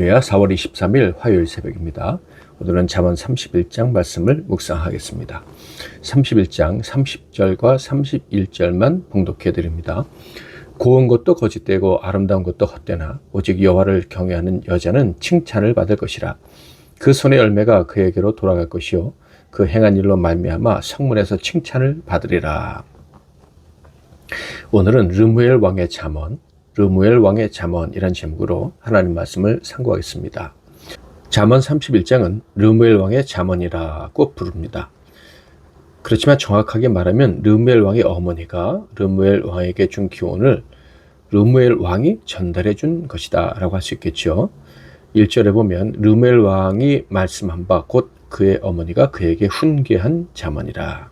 할렐루야 4월 23일 화요일 새벽입니다. 오늘은 잠언 31장 말씀을 묵상하겠습니다. 31장 30절과 31절만 봉독해 드립니다. 고운 것도 거짓되고 아름다운 것도 헛되나 오직 여호와를 경외하는 여자는 칭찬을 받을 것이라. 그 손의 열매가 그에게로 돌아갈 것이요 그 행한 일로 말미암아 성문에서 칭찬을 받으리라. 오늘은 르무엘 왕의 잠언 르무엘 왕의 잠언이란 제목으로 하나님 말씀을 상고하겠습니다. 잠언 31장은 르무엘 왕의 잠언이라고 부릅니다. 그렇지만 정확하게 말하면 르무엘 왕의 어머니가 르무엘 왕에게 준 기원을 르무엘 왕이 전달해 준 것이다 라고 할 수 있겠죠. 1절에 보면 르무엘 왕이 말씀한 바 곧 그의 어머니가 그에게 훈계한 잠언이라.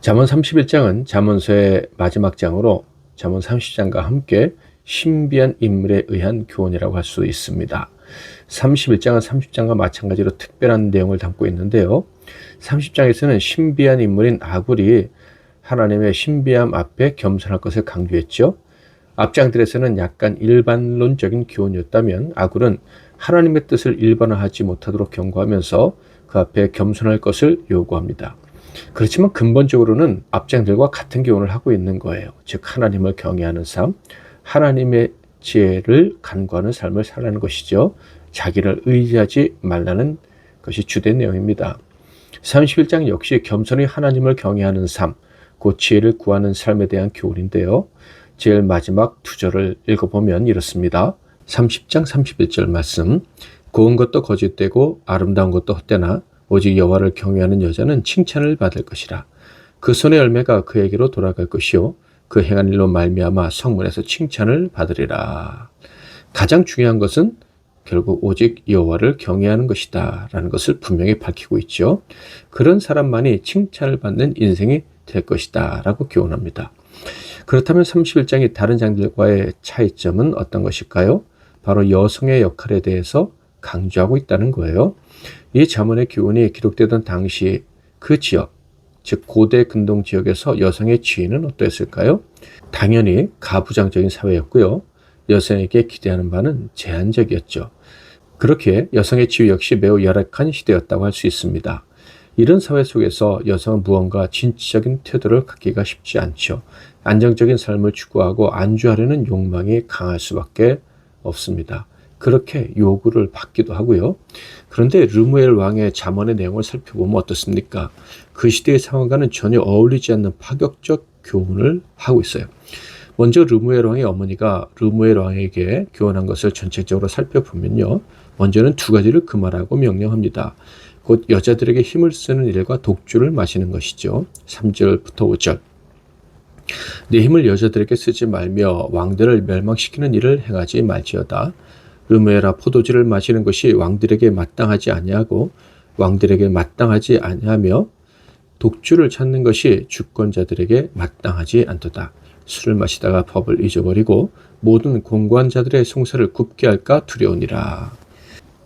잠언 31장은 잠언서의 마지막 장으로 잠언 30장과 함께 신비한 인물에 의한 교훈이라고 할 수 있습니다. 31장은 30장과 마찬가지로 특별한 내용을 담고 있는데요. 30장에서는 신비한 인물인 아굴이 하나님의 신비함 앞에 겸손할 것을 강조했죠. 앞장들에서는 약간 일반론적인 교훈이었다면 아굴은 하나님의 뜻을 일반화하지 못하도록 경고하면서 그 앞에 겸손할 것을 요구합니다. 그렇지만 근본적으로는 앞장들과 같은 교훈을 하고 있는 거예요. 즉 하나님을 경외하는 삶, 하나님의 지혜를 간구하는 삶을 살라는 것이죠. 자기를 의지하지 말라는 것이 주된 내용입니다. 31장 역시 겸손히 하나님을 경외하는 삶, 그 지혜를 구하는 삶에 대한 교훈인데요. 제일 마지막 두 절을 읽어보면 이렇습니다. 30장 31절 말씀 고운 것도 거짓되고 아름다운 것도 헛되나 오직 여호와를 경외하는 여자는 칭찬을 받을 것이라. 그 손의 열매가 그에게로 돌아갈 것이요 그 행한 일로 말미암아 성문에서 칭찬을 받으리라. 가장 중요한 것은 결국 오직 여호와를 경외하는 것이다라는 것을 분명히 밝히고 있죠. 그런 사람만이 칭찬을 받는 인생이 될 것이다라고 교훈합니다. 그렇다면 31장이 다른 장들과의 차이점은 어떤 것일까요? 바로 여성의 역할에 대해서 강조하고 있다는 거예요. 이 자문의 교훈이 기록되던 당시 그 지역, 즉 고대 근동 지역에서 여성의 지위는 어떠했을까요? 당연히 가부장적인 사회였고요. 여성에게 기대하는 바는 제한적이었죠. 그렇게 여성의 지위 역시 매우 열악한 시대였다고 할 수 있습니다. 이런 사회 속에서 여성은 무언가 진취적인 태도를 갖기가 쉽지 않죠. 안정적인 삶을 추구하고 안주하려는 욕망이 강할 수밖에 없습니다. 그렇게 요구를 받기도 하고요. 그런데 르무엘 왕의 잠언의 내용을 살펴보면 어떻습니까? 그 시대의 상황과는 전혀 어울리지 않는 파격적 교훈을 하고 있어요. 먼저 르무엘 왕의 어머니가 르무엘 왕에게 교훈한 것을 전체적으로 살펴보면요. 먼저는 두 가지를 금하라고 명령합니다. 곧 여자들에게 힘을 쓰는 일과 독주를 마시는 것이죠. 3절부터 5절. 내 힘을 여자들에게 쓰지 말며 왕들을 멸망시키는 일을 행하지 말지어다. 르메라 포도주를 마시는 것이 왕들에게 마땅하지 아니하고 왕들에게 마땅하지 아니하며 독주를 찾는 것이 주권자들에게 마땅하지 않도다. 술을 마시다가 법을 잊어버리고 모든 공고한 자들의 송사를 굽게 할까 두려우니라.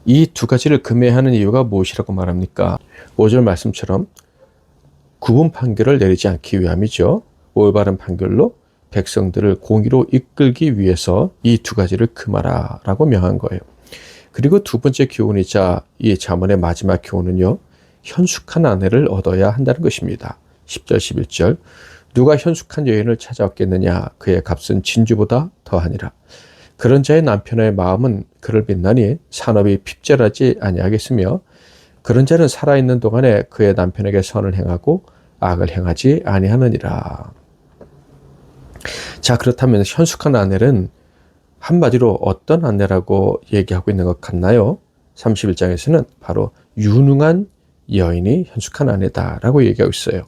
이 두 가지를 금해하는 이유가 무엇이라고 말합니까? 5절 말씀처럼 구분 판결을 내리지 않기 위함이죠. 올바른 판결로 백성들을 공의로 이끌기 위해서 이 두 가지를 금하라 라고 명한 거예요. 그리고 두 번째 교훈이자 이 자문의 마지막 교훈은요. 현숙한 아내를 얻어야 한다는 것입니다. 10절 11절 누가 현숙한 여인을 찾아왔겠느냐 그의 값은 진주보다 더하니라. 그런 자의 남편의 마음은 그를 빛나니 산업이 핍절하지 아니하겠으며 그런 자는 살아있는 동안에 그의 남편에게 선을 행하고 악을 행하지 아니하느니라. 자, 그렇다면 현숙한 아내는 한마디로 어떤 아내라고 얘기하고 있는 것 같나요? 31장에서는 바로 유능한 여인이 현숙한 아내다라고 얘기하고 있어요.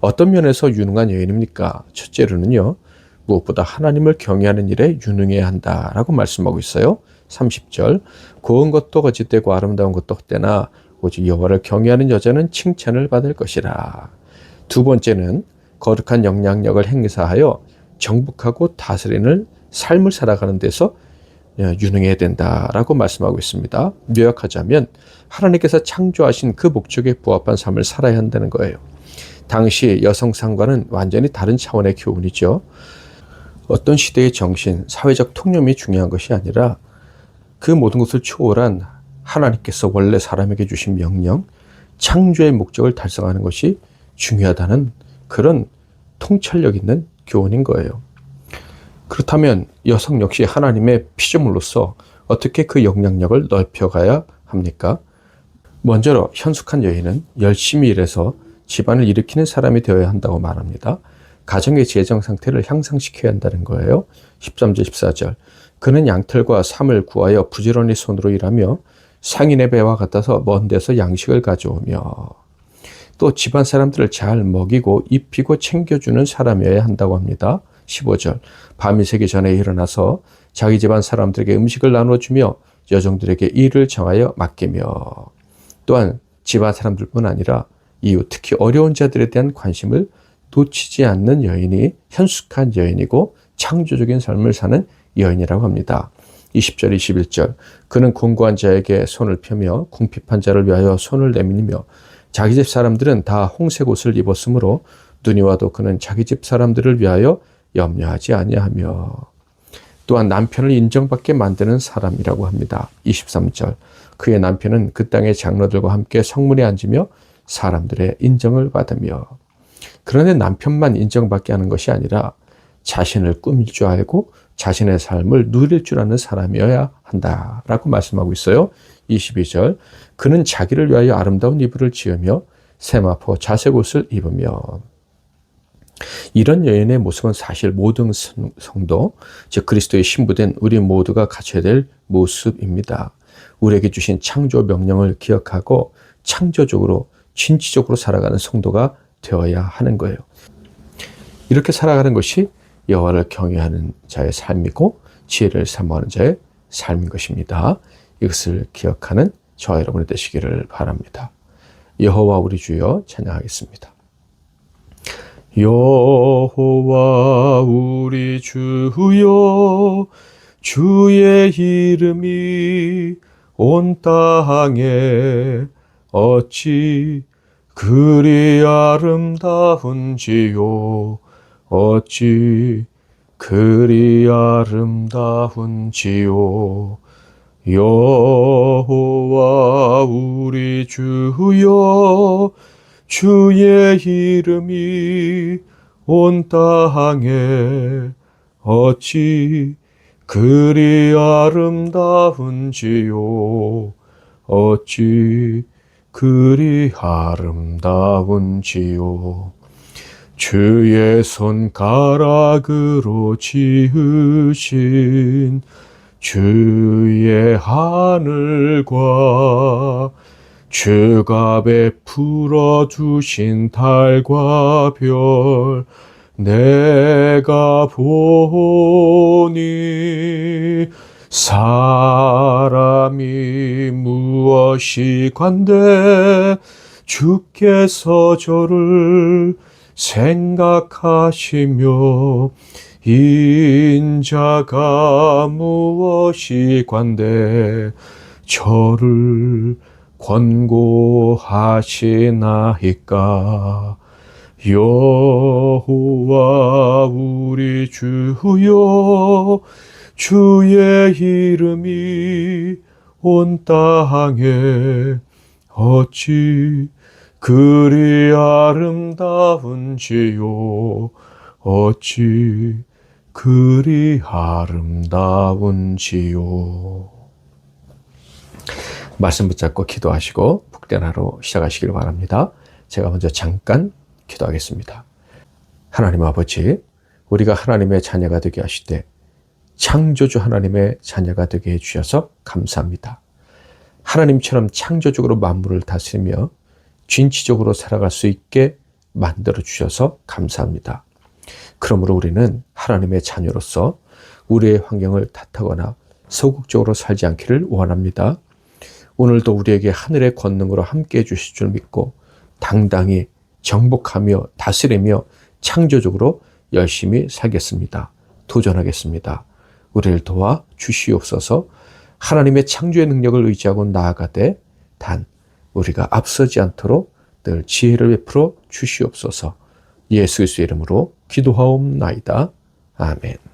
어떤 면에서 유능한 여인입니까? 첫째로는요, 무엇보다 하나님을 경외하는 일에 유능해야 한다라고 말씀하고 있어요. 30절, 고운 것도 거짓되고 아름다운 것도 헛되나 오직 여호와를 경외하는 여자는 칭찬을 받을 것이라. 두 번째는 거룩한 영향력을 행사하여 정복하고 다스리는 삶을 살아가는 데서 예, 유능해야 된다라고 말씀하고 있습니다. 요약하자면 하나님께서 창조하신 그 목적에 부합한 삶을 살아야 한다는 거예요. 당시 여성상과는 완전히 다른 차원의 교훈이죠. 어떤 시대의 정신, 사회적 통념이 중요한 것이 아니라 그 모든 것을 초월한 하나님께서 원래 사람에게 주신 명령, 창조의 목적을 달성하는 것이 중요하다는 그런 통찰력 있는 교훈인 거예요. 그렇다면 여성 역시 하나님의 피조물로서 어떻게 그 영향력을 넓혀가야 합니까? 먼저 현숙한 여인은 열심히 일해서 집안을 일으키는 사람이 되어야 한다고 말합니다. 가정의 재정 상태를 향상시켜야 한다는 거예요. 13절, 14절. 그는 양털과 삼을 구하여 부지런히 손으로 일하며 상인의 배와 같아서 먼 데서 양식을 가져오며 또 집안 사람들을 잘 먹이고 입히고 챙겨주는 사람이어야 한다고 합니다. 15절. 밤이 새기 전에 일어나서 자기 집안 사람들에게 음식을 나눠주며 여종들에게 일을 정하여 맡기며 또한 집안 사람들뿐 아니라 이웃 특히 어려운 자들에 대한 관심을 놓치지 않는 여인이 현숙한 여인이고 창조적인 삶을 사는 여인이라고 합니다. 20절, 21절. 그는 공고한 자에게 손을 펴며 궁핍한 자를 위하여 손을 내밀며 자기 집 사람들은 다 홍색 옷을 입었으므로 눈이 와도 그는 자기 집 사람들을 위하여 염려하지 아니하며 또한 남편을 인정받게 만드는 사람이라고 합니다. 23절. 그의 남편은 그 땅의 장로들과 함께 성문에 앉으며 사람들의 인정을 받으며 그런데 남편만 인정받게 하는 것이 아니라 자신을 꾸밀 줄 알고 자신의 삶을 누릴 줄 아는 사람이어야 한다라고 말씀하고 있어요. 22절. 그는 자기를 위하여 아름다운 이불을 지으며 세마포 자색 옷을 입으며 이런 여인의 모습은 사실 모든 성도, 즉 그리스도의 신부된 우리 모두가 갖춰야 될 모습입니다. 우리에게 주신 창조 명령을 기억하고 창조적으로 진취적으로 살아가는 성도가 되어야 하는 거예요. 이렇게 살아가는 것이 여호와를 경외하는 자의 삶이고 지혜를 사모하는 자의 삶인 것입니다. 이것을 기억하는 저와 여러분이 되시기를 바랍니다. 여호와 우리 주여 찬양하겠습니다. 여호와 우리 주여 주의 이름이 온 땅에 어찌 그리 아름다운지요 어찌 그리 아름다운지요? 여호와 우리 주여 주의 이름이 온 땅에 어찌 그리 아름다운지요? 어찌 그리 아름다운지요 주의 손가락으로 지으신 주의 하늘과 주가 베풀어 주신 달과 별 내가 보니 사람이 무엇이 관대? 주께서 저를 생각하시며 인자가 무엇이 관대? 저를 권고하시나이까? 여호와 우리 주여 주의 이름이 온 땅에 어찌 그리 아름다운지요 어찌 그리 아름다운지요 말씀 붙잡고 기도하시고 복된 하루 시작하시길 바랍니다. 제가 먼저 잠깐 기도하겠습니다. 하나님 아버지, 우리가 하나님의 자녀가 되게 하시되 창조주 하나님의 자녀가 되게 해주셔서 감사합니다. 하나님처럼 창조적으로 만물을 다스리며 진취적으로 살아갈 수 있게 만들어 주셔서 감사합니다. 그러므로 우리는 하나님의 자녀로서 우리의 환경을 탓하거나 소극적으로 살지 않기를 원합니다. 오늘도 우리에게 하늘의 권능으로 함께 해 주실 줄 믿고 당당히 정복하며 다스리며 창조적으로 열심히 살겠습니다. 도전하겠습니다. 우리를 도와 주시옵소서 하나님의 창조의 능력을 의지하고 나아가되 단 우리가 앞서지 않도록 늘 지혜를 베풀어 주시옵소서 예수 그리스도의 이름으로 기도하옵나이다. 아멘.